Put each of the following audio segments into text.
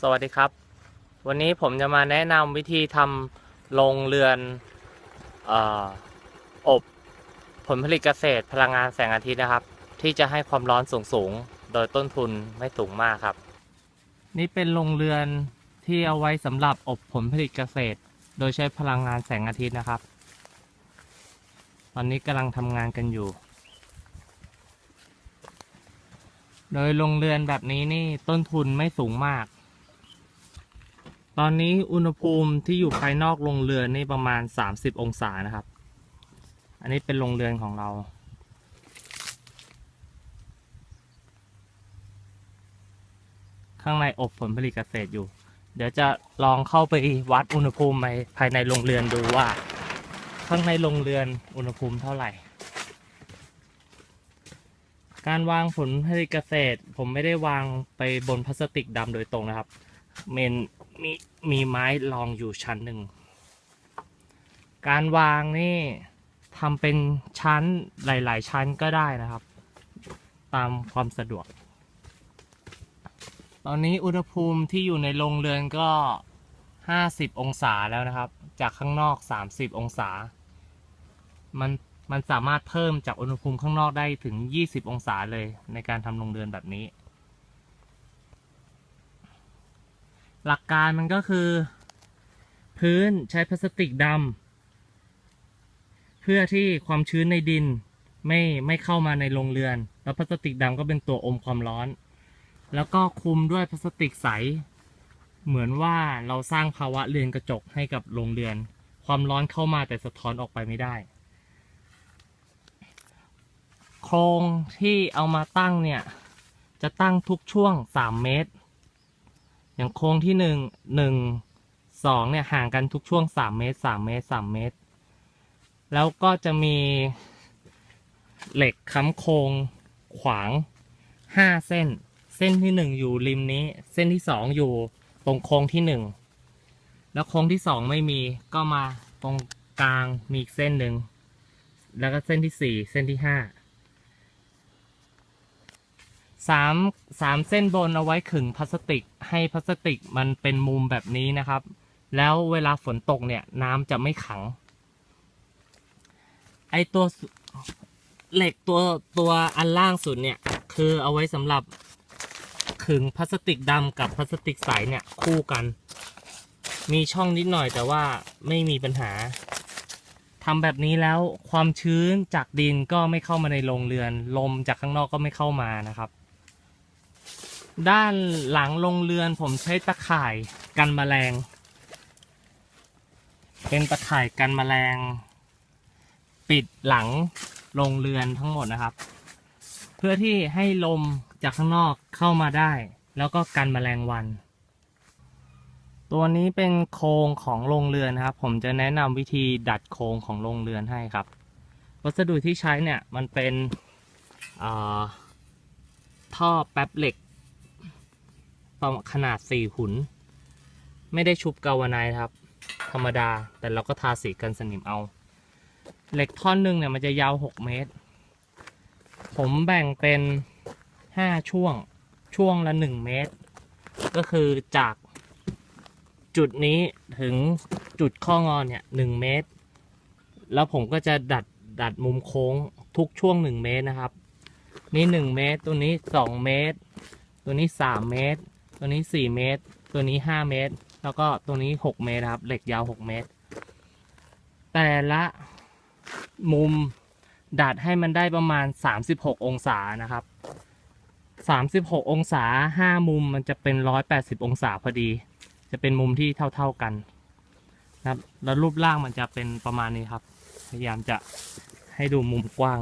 สวัสดีครับ วันนี้ผมจะมาแนะนำวิธีทำโรงเรือนออบผลผลิตเกษตรพลังงานแสงอาทิตย์นะครับ ที่จะให้ความร้อนสูงสูงโดยต้นทุนไม่สูงมากครับ นี่เป็นโรงเรือนที่เอาไว้สำหรับอบผลผลิตเกษตร โดยใช้พลังงานแสงอาทิตย์นะครับ ตอนนี้กำลังทำงานกันอยู่โดยโรงเรือนแบบนี้นี่ต้นทุนไม่สูงมาก ตอนนี้อุณหภูมิที่อยู่ภายนอกโรงเรือนนี่ประมาณ 30 องศานะครับ อันนี้เป็นโรงเรือนของเรา ข้างในอบผลผลิตเกษตรอยู่ เดี๋ยวจะลองเข้าไปวัดอุณหภูมิในภายในโรงเรือนดูว่า ข้างในโรงเรือนอุณหภูมิเท่าไหร่ การวางผลผลิตเกษตร ผมไม่ได้วางไปบนพลาสติกดำโดยตรงนะครับ เมนมีมีไม้รองอยู่ชั้นหนึ่ง การวางนี่ทำเป็นชั้นหลาย ๆ ชั้นก็ได้นะครับ ตามความสะดวก ตอนนี้อุณหภูมิที่อยู่ในโรงเรือนก็ 50 องศาแล้วนะครับ จากข้างนอก 30 องศา มันมันสามารถเพิ่มจากอุณหภูมิข้างนอกได้ถึง 20 องศาเลยในการทำโรงเรือนแบบนี้ หลักการมันก็คือ พื้นใช้พลาสติกดำเพื่อที่ความชื้นในดินไม่ไม่เข้ามาในโรงเรือน แล้วพลาสติกดำก็เป็นตัวอมความร้อน แล้วก็คุมด้วยพลาสติกใส เหมือนว่าเราสร้างภาวะเรือนกระจกให้กับโรงเรือน ความร้อนเข้ามาแต่สะท้อนออกไปไม่ได้ โครงที่เอามาตั้งเนี่ย จะตั้งทุกช่วง 3 เมตร อย่างโครงที่หนึ่งหนึ่งสองเนี่ยห่างกันทุกช่วงสามเมตรสามเมตรสามเมตร แล้วก็จะมีเหล็กค้ำโครงขวางห้าเส้น เส้นที่หนึ่งอยู่ริมนี้ เส้นที่สองอยู่ตรงโค้งที่หนึ่งแล้วโค้งที่สองไม่มีก็มาตรงกลางมีอีกเส้นหนึ่งแล้วก็เส้นที่สี่เส้นที่ห้า สามสามเส้นบนเอาไว้ขึงพลาสติก ให้พลาสติกมันเป็นมุมแบบนี้นะครับ แล้วเวลาฝนตกเนี่ยน้ำจะไม่ขัง ไอตัวเหล็กตัวตัวอันล่างสุดเนี่ย คือเอาไว้สำหรับขึงพลาสติกดำกับพลาสติกใสเนี่ย คู่กัน มีช่องนิดหน่อยแต่ว่าไม่มีปัญหาทำแบบนี้แล้วความชื้นจากดินก็ไม่เข้ามาในโรงเรือน ลมจากข้างนอกก็ไม่เข้ามานะครับ ด้านหลังโรงเรือนผมใช้ตะข่ายกันแมลง เป็นตะข่ายกันแมลง ปิดหลังโรงเรือนทั้งหมดนะครับ เพื่อที่ให้ลมจากข้างนอกเข้ามาได้ แล้วก็กันแมลงวัน ตัวนี้เป็นโครงของโรงเรือนนะครับ ผมจะแนะนำวิธีดัดโครงของโรงเรือนให้ครับ วัสดุที่ใช้เนี่ยมันเป็นท่อแป๊บเหล็ก ขนาด4หุน ไม่ได้ชุบกาวานท์ครับ ธรรมดาแต่เราก็ทาสีกันสนิมเอา เหล็กท่อนหนึ่งเนี่ยมันจะยาว 6 เมตร ผมแบ่งเป็น 5 ช่วงช่วงละ 1 เมตร ก็คือจากจุดนี้ถึงจุดข้องอนเนี่ย1เมตร แล้วผมก็จะดัดดัดมุมโค้งทุกช่วง 1 เมตรนะครับ นี่ 1 เมตร ตัวนี้ 2 เมตร ตัวนี้ 3 เมตร ตัวนี้4เมตร ตัวนี้5เมตร แล้วก็ตัวนี้6เมตรครับ เหล็กยาว6เมตร แต่ละมุมดัดให้มันได้ประมาณ 36 องศานะครับ 36 องศา 5 มุมมันจะเป็น 180 องศาพอดี จะเป็นมุมที่เท่า ๆกันนะครับ แล้วรูปร่างมันจะเป็นประมาณนี้ครับ พยายามจะให้ดูมุมกว้าง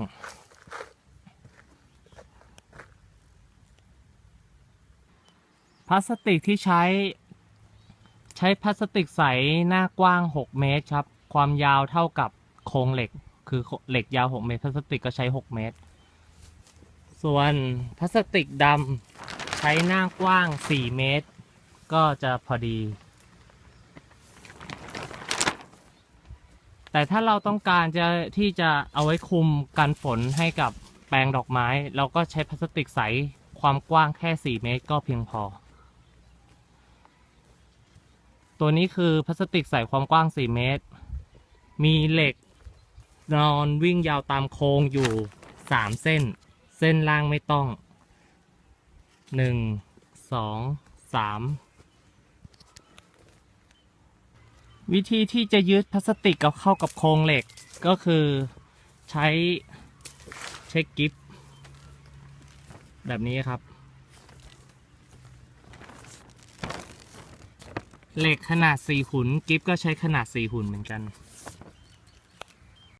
ลาสติกที่ใช้ ใช้พลาสติกใสหน้ากว้าง 6 เมตรครับ ความยาวเท่ากับโครงเหล็ก คือเหล็กยาว 6 เมตร พลาสติกก็ใช้ 6 เมตร ส่วนพลาสติกดำใช้หน้ากว้าง 4 เมตร ก็จะพอดี แต่ถ้าเราต้องการจะที่จะเอาไว้คุมกันฝนให้กับแปลงดอกไม้ เราก็ใช้พลาสติกใสความกว้างแค่ 4 เมตรก็เพียงพอ ตัวนี้คือพลาสติกใส่ความกว้าง 4 เมตร มีเหล็ก นอนวิ่งยาวตามโค้งอยู่ 3 เส้น เส้นล่างไม่ต้อง 1 2 3 วิธีที่จะยึดพลาสติกกับเข้ากับโครงเหล็กก็คือใช้เช็คกิฟแบบนี้ครับ เหล็กขนาด4หุนกิฟก็ใช้ขนาด4หุนเหมือนกัน